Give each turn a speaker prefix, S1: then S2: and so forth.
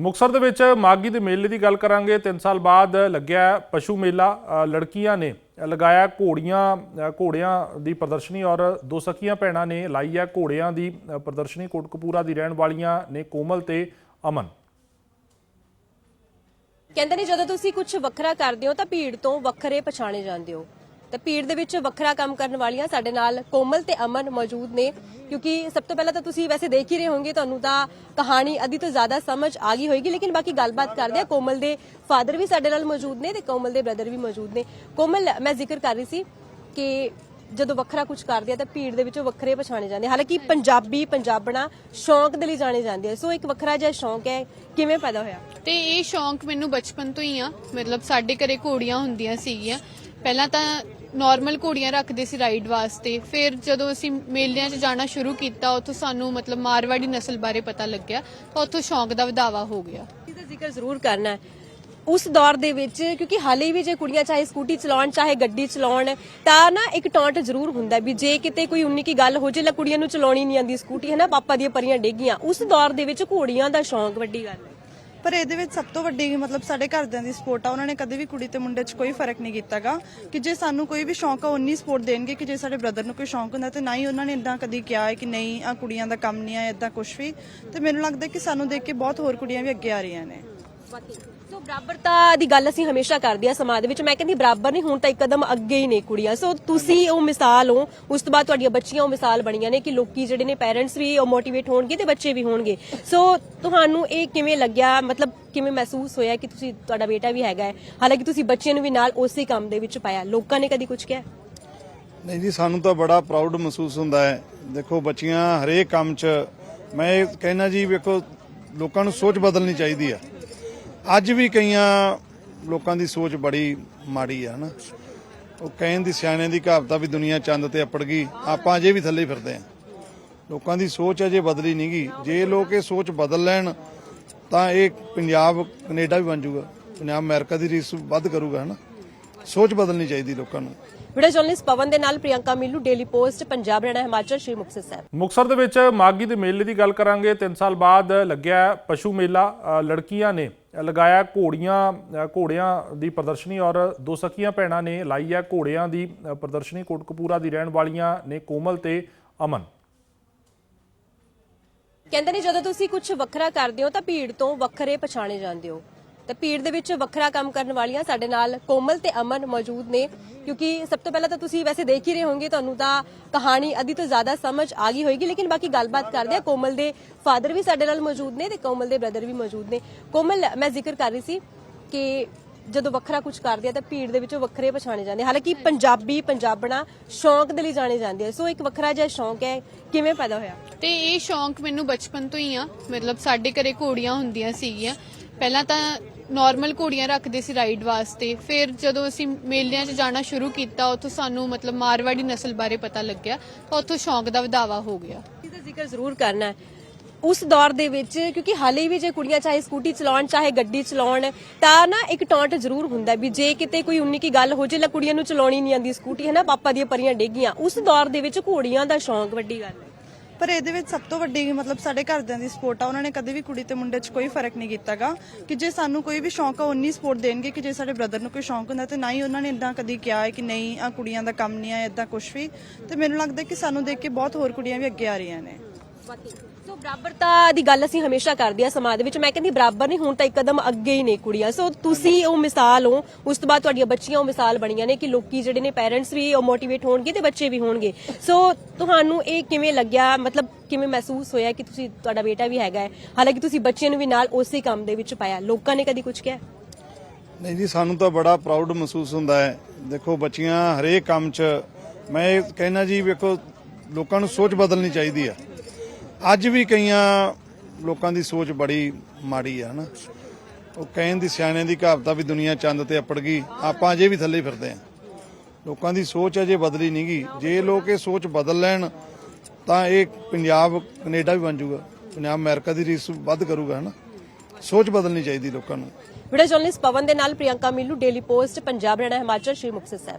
S1: ਮੁਕਸਰ ਦੇ ਵਿੱਚ ਮਾਗੀ ਦੇ ਮੇਲੇ ਦੀ ਗੱਲ ਕਰਾਂਗੇ। 3 ਸਾਲ ਬਾਅਦ ਲੱਗਿਆ ਪਸ਼ੂ ਮੇਲਾ। ਲੜਕੀਆਂ ਨੇ ਲਗਾਇਆ ਘੋੜੀਆਂ ਘੋੜਿਆਂ ਦੀ ਪ੍ਰਦਰਸ਼ਨੀ ਔਰ ਦੋ ਸਕੀਆਂ ਭੈਣਾਂ ਨੇ ਲਾਈ ਹੈ ਘੋੜਿਆਂ ਦੀ ਪ੍ਰਦਰਸ਼ਨੀ। ਕੋਟਕਪੂਰਾ ਦੀ ਰਹਿਣ ਵਾਲੀਆਂ ਨੇ ਕੋਮਲ ਤੇ ਅਮਨ।
S2: ਕਹਿੰਦੇ ਨੇ ਜਦੋਂ ਤੁਸੀਂ ਕੁਝ ਵੱਖਰਾ ਕਰਦੇ ਹੋ ਤਾਂ ਭੀੜ ਤੋਂ ਵੱਖਰੇ ਪਛਾਣੇ ਜਾਂਦੇ ਹੋ। ਤੇ ਭੀੜ ਦੇ ਵਿੱਚ ਵੱਖਰਾ ਕੰਮ ਕਰਨ ਵਾਲੀਆਂ ਸਾਡੇ ਨਾਲ ਕੋਮਲ ਤੇ ਅਮਨ ਮੌਜੂਦ ਨੇ। ਕਿਉਂਕਿ ਸਭ ਤੋਂ ਪਹਿਲਾਂ ਤਾਂ ਤੁਸੀਂ ਵੈਸੇ ਦੇਖ ਹੀ ਰਹੇ ਹੋਗੇ ਤੁਹਾਨੂੰ ਤਾਂ ਕਹਾਣੀ ਅੱਧੀ ਤੋਂ ਜ਼ਿਆਦਾ ਸਮਝ ਆ ਗਈ ਹੋਏਗੀ, ਲੇਕਿਨ ਬਾਕੀ ਗੱਲਬਾਤ ਕਰਦੇ ਆ ਕੋਮਲ ਦੇ ਫਾਦਰ ਵੀ ਸਾਡੇ ਨਾਲ ਮੌਜੂਦ ਨੇ ਤੇ ਕੋਮਲ ਦੇ ਬ੍ਰਦਰ ਵੀ ਮੌਜੂਦ ਨੇ। ਕੋਮਲ, ਮੈਂ ਜ਼ਿਕਰ ਕਰ ਰਹੀ ਸੀ ਕਿ ਜਦੋਂ ਵੱਖਰਾ ਕੁਝ ਕਰਦੇ ਆ ਤਾਂ ਭੀੜ ਦੇ ਵਿੱਚੋਂ ਵੱਖਰੇ ਪਛਾਣੇ ਜਾਂਦੇ ਹਾਲਾਂਕਿ ਪੰਜਾਬੀ, ਪੰਜਾਬਣਾ ਸ਼ੌਂਕ ਦੇ ਲਈ ਜਾਣੇ ਜਾਂਦੇ ਆ। ਸੋ ਇੱਕ ਵੱਖਰਾ ਜਿਹਾ ਸ਼ੌਂਕ ਹੈ, ਕਿਵੇਂ ਪੈਦਾ ਹੋਇਆ?
S3: ਤੇ ਇਹ ਸ਼ੌਂਕ ਮੈਨੂੰ ਬਚਪਨ ਤੋਂ ਹੀ ਆ। ਮਤਲਬ ਸਾਡੇ ਘਰੇ ਘੋੜੀਆਂ ਹੁੰਦੀਆਂ ਸੀਗੀਆਂ। ਪਹਿਲਾਂ ਤਾਂ ਨਾਰਮਲ ਘੋੜੀਆਂ ਰੱਖਦੇ ਸੀ ਰਾਈਡ ਵਾਸਤੇ। ਫਿਰ ਜਦੋਂ ਅਸੀਂ ਮੇਲਿਆਂ 'ਚ ਜਾਣਾ ਸ਼ੁਰੂ ਕੀਤਾ, ਉੱਥੋਂ ਸਾਨੂੰ ਮਤਲਬ ਮਾਰਵਾੜੀ ਨਸਲ ਬਾਰੇ ਪਤਾ ਲੱਗਿਆ, ਤਾਂ ਉੱਥੋਂ ਸ਼ੌਂਕ ਦਾ ਵਧਾਵਾ ਹੋ ਗਿਆ।
S2: ਇਹਦਾ ਜ਼ਿਕਰ ਜ਼ਰੂਰ ਕਰਨਾ ਹੈ। ਉਸ ਦੌਰ ਦੇ ਵਿੱਚ, ਕਿਉਂਕਿ ਹਾਲੇ ਵੀ ਜੇ ਕੁੜੀਆਂ ਚਾਹੇ ਸਕੂਟੀ ਚਲਾਉਣ, ਚਾਹੇ ਗੱਡੀ ਚਲਾਉਣ, ਤਾਂ ਨਾ ਇੱਕ ਟੌਂਟ ਜ਼ਰੂਰ ਹੁੰਦਾ ਵੀ ਜੇ ਕਿਤੇ ਕੋਈ ਉਨੀ ਕੀ ਗੱਲ ਹੋ ਜੇ, ਲੈ ਕੁੜੀਆਂ ਨੂੰ ਚਲਾਉਣੀ ਨਹੀਂ ਆਂਦੀ ਸਕੂਟੀ ਹੈ ਨਾ ਪਾਪਾ ਦੀਆਂ ਪਰੀਆਂ ਡੇਗੀਆਂ ਉਸ ਦੌਰ ਦੇ ਵਿੱਚ ਘੋੜੀਆਂ ਦਾ ਸ਼ੌਂਕ ਵੱਡੀ ਗੱਲ ਹੈ।
S4: ਪਰ ਇਹਦੇ ਵਿੱਚ ਸਭ ਤੋਂ ਵੱਡੀ ਮਤਲਬ ਸਾਡੇ ਘਰਦਿਆਂ ਦੀ ਸਪੋਰਟ ਆ। ਉਹਨਾਂ ਨੇ ਕਦੇ ਵੀ ਕੁੜੀ ਤੇ ਮੁੰਡੇ 'ਚ ਕੋਈ ਫ਼ਰਕ ਨਹੀਂ ਕੀਤਾਗਾ। ਕਿ ਜੇ ਸਾਨੂੰ ਕੋਈ ਵੀ ਸ਼ੌਂਕ ਆ ਉਨੀ ਸਪੋਰਟ ਦੇਣਗੇ ਕਿ ਜੇ ਸਾਡੇ ਬ੍ਰਦਰ ਨੂੰ ਕੋਈ ਸ਼ੌਂਕ ਹੁੰਦਾ ਤੇ ਨਾ ਹੀ ਉਹਨਾਂ ਨੇ ਇਦਾਂ ਕਦੀ ਕਿਹਾ ਹੈ ਕਿ ਨਹੀਂ ਆ ਕੁੜੀਆਂ ਦਾ ਕੰਮ ਨਹੀਂ ਆ ਇਦਾਂ ਕੁਝ ਵੀ। ਤੇ ਮੈਨੂੰ ਲੱਗਦਾ ਕਿ ਸਾਨੂੰ ਦੇਖ ਕੇ ਬਹੁਤ ਹੋਰ ਕੁੜੀਆਂ ਵੀ ਅੱਗੇ ਆ ਰਹੀਆਂ ਨੇ।
S2: ਸੋ ਬਰਾਬਰਤਾ ਦੀ ਗੱਲ ਅਸੀਂ ਹਮੇਸ਼ਾ ਕਰਦੇ ਆ ਸਮਾਜ ਦੇ ਵਿੱਚ। ਮੈਂ ਕਹਿੰਦੀ ਬਰਾਬਰ ਨਹੀਂ, ਹੁਣ ਤਾਂ ਇੱਕ ਕਦਮ ਅੱਗੇ ਹੀ ਨੇ ਕੁੜੀਆਂ। ਸੋ ਤੁਸੀਂ ਉਹ ਮਿਸਾਲ ਹੋ, ਉਸ ਤੋਂ ਬਾਅਦ ਤੁਹਾਡੀਆਂ ਬੱਚੀਆਂ ਉਹ ਮਿਸਾਲ ਬਣੀਆਂ ਨੇ ਕਿ ਲੋਕੀ ਜਿਹੜੇ ਨੇ ਪੈਰੈਂਟਸ ਵੀ ਉਹ ਮੋਟੀਵੇਟ ਹੋਣਗੇ ਤੇ ਬੱਚੇ ਵੀ ਹੋਣਗੇ। ਸੋ ਤੁਹਾਨੂੰ ਇਹ ਕਿਵੇਂ ਲੱਗਿਆ? ਮਤਲਬ ਕਿਵੇਂ ਮਹਿਸੂਸ ਹੋਇਆ ਕਿ ਤੁਸੀਂ, ਤੁਹਾਡਾ ਬੇਟਾ ਵੀ ਹੈਗਾ ਹੈ? ਹਾਲਾਂਕਿ ਤੁਸੀਂ ਬੱਚਿਆਂ ਨੂੰ ਵੀ ਨਾਲ ਉਸੇ ਕੰਮ ਦੇ ਵਿੱਚ ਪਾਇਆ। ਲੋਕਾਂ ਨੇ ਕਦੀ ਕੁਝ ਕਿਹਾ?
S5: ਨਹੀਂ ਜੀ, ਸਾਨੂੰ ਤਾਂ ਬੜਾ ਪ੍ਰਾਊਡ ਮਹਿਸੂਸ ਹੁੰਦਾ ਹੈ। ਦੇਖੋ, ਬੱਚੀਆਂ ਹਰੇਕ ਕੰਮ 'ਚ, ਮੈਂ ਇਹ ਕਹਿਣਾ ਜੀ, ਵੇਖੋ, ਲੋਕਾਂ ਨੂੰ ਸੋਚ ਬਦਲਣੀ ਚਾਹੀਦੀ ਆ। ਅੱਜ ਵੀ ਕਈਆਂ ਲੋਕਾਂ ਦੀ ਸੋਚ ਬੜੀ ਮਾੜੀ ਆ, ਹਨਾ? ਉਹ ਕਹਿਣ ਦੀ ਸਿਆਣੇ ਦੀ ਕਹਾਵਤ ਆ ਵੀ ਦੁਨੀਆ ਚੰਦ ਤੇ ਅਪੜ ਗਈ, ਆਪਾਂ ਅਜੇ ਵੀ ਥੱਲੇ ਫਿਰਦੇ ਆ। ਲੋਕਾਂ ਦੀ ਸੋਚ ਅਜੇ ਬਦਲੀ ਨਹੀਂ ਗਈ। ਜੇ ਲੋਕ ਇਹ ਸੋਚ ਬਦਲ ਲੈਣ, ਤਾਂ ਇਹ ਪੰਜਾਬ, ਕੈਨੇਡਾ ਵੀ ਬਣ ਜਾਊਗਾ ਪੰਜਾਬ ਅਮਰੀਕਾ ਦੀ ਰੀਸ ਵੱਧ ਕਰੂਗਾ, ਹਨਾ? ਸੋਚ ਬਦਲਣੀ ਚਾਹੀਦੀ ਲੋਕਾਂ ਨੂੰ।
S2: ਵੀਡੀਓ ਜਰਨਲਿਸਟ ਪਵਨ ਦੇ ਨਾਲ ਪ੍ਰਿਯੰਕਾ ਮਿੱਲੂ ਡੇਲੀ ਪੋਸਟ ਪੰਜਾਬ ਰਹਿਣਾ ਹਿਮਾਚਲ ਸ਼੍ਰੀ ਮੁਕਤਸਰ ਸਾਹਿਬ।
S1: ਮੁਕਸਰ ਦੇ ਵਿੱਚ ਮਾਗੀ ਦੇ ਮੇਲੇ ਦੀ ਗੱਲ ਕਰਾਂਗੇ। 3 ਸਾਲ ਬਾਅਦ ਲੱਗਿਆ ਪਸ਼ੂ ਮੇਲਾ। ਲੜਕੀਆਂ ਨੇ ਲਗਾਇਆ ਘੋੜੀਆਂ ਘੋੜਿਆਂ ਦੀ ਪ੍ਰਦਰਸ਼ਨੀ ਔਰ ਦੋ ਸਖੀਆਂ ਭੈਣਾਂ ਨੇ ਲਾਈ ਹੈ ਘੋੜਿਆਂ ਦੀ ਪ੍ਰਦਰਸ਼ਨੀ। ਕੋਟਕਪੂਰਾ ਦੀ ਰਹਿਣ ਵਾਲੀਆਂ ਨੇ ਕੋਮਲ ਤੇ ਅਮਨ।
S2: ਕਹਿੰਦੇ ਨੇ ਜਦੋਂ ਤੁਸੀਂ ਕੁਝ ਵੱਖਰਾ ਕਰਦੇ ਹੋ ਤਾਂ ਭੀੜ ਤੋਂ ਵੱਖਰੇ ਪਛਾਣੇ ਜਾਂਦੇ ਹੋ। ਤੇ ਭੀੜ ਦੇ ਵਿੱਚ ਵੱਖਰਾ ਕੰਮ ਕਰਨ ਵਾਲੀਆਂ ਸਾਡੇ ਨਾਲ ਕੋਮਲ ਤੇ ਅਮਨ ਮੌਜੂਦ ਨੇ। ਕਿਉਂਕਿ ਸਭ ਤੋਂ ਪਹਿਲਾਂ ਤਾਂ ਤੁਸੀਂ ਵੈਸੇ ਦੇਖ ਹੀ ਰਹੇ ਹੋਵੋਗੇ ਤੁਹਾਨੂੰ ਤਾਂ ਕਹਾਣੀ ਅੱਧੀ ਤੋਂ ਜ਼ਿਆਦਾ ਸਮਝ ਆ ਗਈ ਹੋਏਗੀ, ਲੇਕਿਨ ਬਾਕੀ ਗੱਲਬਾਤ ਕਰਦੇ ਆ ਕੋਮਲ ਦੇ ਫਾਦਰ ਵੀ ਸਾਡੇ ਨਾਲ ਮੌਜੂਦ ਨੇ ਤੇ ਕੋਮਲ ਦੇ ਬ੍ਰਦਰ ਵੀ ਮੌਜੂਦ ਨੇ। ਕੋਮਲ, ਮੈਂ ਜ਼ਿਕਰ ਕਰ ਰਹੀ ਸੀ ਕਿ ਜਦੋਂ ਵੱਖਰਾ ਕੁਝ ਕਰਦੇ ਆ ਤਾਂ ਭੀੜ ਦੇ ਵਿੱਚੋਂ ਵੱਖਰੇ ਪਛਾਣੇ ਜਾਂਦੇ ਹਾਲਾਂਕਿ ਪੰਜਾਬੀ, ਪੰਜਾਬਣਾ ਸ਼ੌਂਕ ਦੇ ਲਈ ਜਾਣੇ ਜਾਂਦੇ ਆ। ਸੋ ਇੱਕ ਵੱਖਰਾ ਜਿਹਾ ਸ਼ੌਂਕ ਹੈ, ਕਿਵੇਂ ਪੈਦਾ ਹੋਇਆ?
S3: ਤੇ ਇਹ ਸ਼ੌਂਕ ਮੈਨੂੰ ਬਚਪਨ ਤੋਂ ਹੀ ਆ। ਮਤਲਬ ਸਾਡੇ ਘਰੇ ਘੋੜੀਆਂ ਹੁੰਦੀਆਂ ਸੀਗੀਆਂ। ਪਹਿਲਾਂ ਤਾਂ ਨਾਰਮਲ ਘੋੜੀਆਂ ਰੱਖਦੇ ਸੀ ਰਾਈਡ ਵਾਸਤੇ। ਫਿਰ ਜਦੋਂ ਅਸੀਂ ਮੇਲਿਆਂ 'ਚ ਜਾਣਾ ਸ਼ੁਰੂ ਕੀਤਾ, ਉੱਥੋਂ ਸਾਨੂੰ ਮਤਲਬ ਮਾਰਵਾੜੀ ਨਸਲ ਬਾਰੇ ਪਤਾ ਲੱਗਿਆ ਉੱਥੋਂ ਸ਼ੌਂਕ ਦਾ ਵਧਾਵਾ ਹੋ ਗਿਆ।
S2: ਇਹਦਾ ਜ਼ਿਕਰ ਜ਼ਰੂਰ ਕਰਨਾ ਹੈ। ਉਸ ਦੌਰ ਦੇ ਵਿੱਚ, ਕਿਉਂਕਿ ਹਾਲੇ ਵੀ ਜੇ ਕੁੜੀਆਂ ਚਾਹੇ ਸਕੂਟੀ ਚਲਾਉਣ, ਚਾਹੇ ਗੱਡੀ ਚਲਾਉਣ, ਤਾਂ ਨਾ ਇੱਕ ਟੌਂਟ ਜ਼ਰੂਰ ਹੁੰਦਾ ਵੀ ਜੇ ਕਿਤੇ ਕੋਈ ਉਨੀ ਕੀ ਗੱਲ ਹੋ ਜੇ, ਲੈ ਕੁੜੀਆਂ ਨੂੰ ਚਲਾਉਣੀ ਨਹੀਂ ਆਂਦੀ ਸਕੂਟੀ ਹੈ ਨਾ ਪਾਪਾ ਦੀਆਂ ਪਰੀਆਂ ਡੇਗੀਆਂ ਉਸ ਦੌਰ ਦੇ ਵਿੱਚ ਘੋੜੀਆਂ ਦਾ ਸ਼ੌਂਕ ਵੱਡੀ ਗੱਲ ਹੈ।
S4: ਪਰ ਇਹਦੇ ਵਿੱਚ ਸਭ ਤੋਂ ਵੱਡੀ ਮਤਲਬ ਸਾਡੇ ਘਰਦਿਆਂ ਦੀ ਸਪੋਰਟ ਆ। ਉਹਨਾਂ ਨੇ ਕਦੇ ਵੀ ਕੁੜੀ ਤੇ ਮੁੰਡੇ 'ਚ ਕੋਈ ਫ਼ਰਕ ਨਹੀਂ ਕੀਤਾਗਾ। ਕਿ ਜੇ ਸਾਨੂੰ ਕੋਈ ਵੀ ਸ਼ੌਂਕ ਆ ਉਨੀ ਸਪੋਰਟ ਦੇਣਗੇ ਕਿ ਜੇ ਸਾਡੇ ਬ੍ਰਦਰ ਨੂੰ ਕੋਈ ਸ਼ੌਂਕ ਹੁੰਦਾ ਤੇ ਨਾ ਹੀ ਉਹਨਾਂ ਨੇ ਇਦਾਂ ਕਦੀ ਕਿਹਾ ਹੈ ਕਿ ਨਹੀਂ ਆ ਕੁੜੀਆਂ ਦਾ ਕੰਮ ਨਹੀਂ ਆ ਇਦਾਂ ਕੁਝ ਵੀ। ਤੇ ਮੈਨੂੰ ਲੱਗਦਾ ਕਿ ਸਾਨੂੰ ਦੇਖ ਕੇ ਬਹੁਤ ਹੋਰ ਕੁੜੀਆਂ ਵੀ ਅੱਗੇ ਆ ਰਹੀਆਂ ਨੇ।
S2: ਸੋ ਬਰਾਬਰਤਾ ਦੀ ਗੱਲ ਅਸੀਂ ਹਮੇਸ਼ਾ ਕਰਦੇ ਆ ਸਮਾਜ ਦੇ ਵਿੱਚ। ਮੈਂ ਕਹਿੰਦੀ ਬਰਾਬਰ ਨਹੀਂ, ਹੁਣ ਤਾਂ ਇੱਕ ਕਦਮ ਅੱਗੇ ਹੀ ਨੇ ਕੁੜੀਆਂ। ਸੋ ਤੁਸੀਂ ਉਹ ਮਿਸਾਲ ਹੋ, ਉਸ ਤੋਂ ਬਾਅਦ ਤੁਹਾਡੀਆਂ ਬੱਚੀਆਂ ਉਹ ਮਿਸਾਲ ਬਣੀਆਂ ਨੇ ਕਿ ਲੋਕੀ ਜਿਹੜੇ ਨੇ ਪੈਰੈਂਟਸ ਵੀ ਉਹ ਮੋਟੀਵੇਟ ਹੋਣਗੇ ਤੇ ਬੱਚੇ ਵੀ ਹੋਣਗੇ। ਸੋ ਤੁਹਾਨੂੰ ਇਹ ਕਿਵੇਂ ਲੱਗਿਆ? ਮਤਲਬ ਕਿਵੇਂ ਮਹਿਸੂਸ ਹੋਇਆ ਕਿ ਤੁਸੀਂ, ਤੁਹਾਡਾ ਬੇਟਾ ਵੀ ਹੈਗਾ ਹੈ? ਹਾਲਾਂਕਿ ਤੁਸੀਂ ਬੱਚਿਆਂ ਨੂੰ ਵੀ ਨਾਲ ਉਸੇ ਕੰਮ ਦੇ ਵਿੱਚ ਪਾਇਆ। ਲੋਕਾਂ ਨੇ ਕਦੀ ਕੁਝ ਕਿਹਾ?
S5: ਨਹੀਂ ਜੀ, ਸਾਨੂੰ ਤਾਂ ਬੜਾ ਪ੍ਰਾਊਡ ਮਹਿਸੂਸ ਹੁੰਦਾ ਹੈ। ਦੇਖੋ, ਬੱਚੀਆਂ ਹਰੇਕ ਕੰਮ 'ਚ, ਮੈਂ ਇਹ ਕਹਿਣਾ ਜੀ, ਵੇਖੋ, ਲੋਕਾਂ ਨੂੰ ਸੋਚ ਬਦਲਣੀ ਚਾਹੀਦੀ ਆ। ਅੱਜ ਵੀ ਕਈਆਂ ਲੋਕਾਂ ਦੀ ਸੋਚ ਬੜੀ ਮਾੜੀ ਆ ਨਾ ਉਹ ਕਹਿਣ ਦੀ ਸਿਆਣਿਆਂ ਦੀ ਕਹਾਵਤ ਆ ਵੀ ਦੁਨੀਆ ਚੰਦ ਤੇ ਅੱਪੜ ਗਈ, ਆਪਾਂ ਅਜੇ ਵੀ ਥੱਲੇ ਹੀ ਫਿਰਦੇ ਆ। ਲੋਕਾਂ ਦੀ ਸੋਚ ਅਜੇ ਬਦਲੀ ਨਹੀਂ ਗਈ। ਜੇ ਲੋਕ ਇਹ ਸੋਚ ਬਦਲ ਲੈਣ, ਤਾਂ ਇਹ ਪੰਜਾਬ, ਕੈਨੇਡਾ ਵੀ ਬਣ ਜਾਊਗਾ ਪੰਜਾਬ ਅਮਰੀਕਾ ਦੀ ਰੀਸ ਵੱਧ ਕਰੂਗਾ, ਹਨਾ? ਸੋਚ ਬਦਲਣੀ ਚਾਹੀਦੀ ਲੋਕਾਂ ਨੂੰ।
S2: ਵੀਡੀਓ ਜਰਨਲਿਸਟ ਪਵਨ ਦੇ ਨਾਲ ਪ੍ਰਿਯੰਕਾ ਮਿੱਲੂ, ਡੇਲੀ ਪੋਸਟ, ਪੰਜਾਬ ਰਹਿਣਾ ਹਿਮਾਚਲ, ਸ਼੍ਰੀ ਮੁਕਤਸਰ ਸਾਹਿਬ।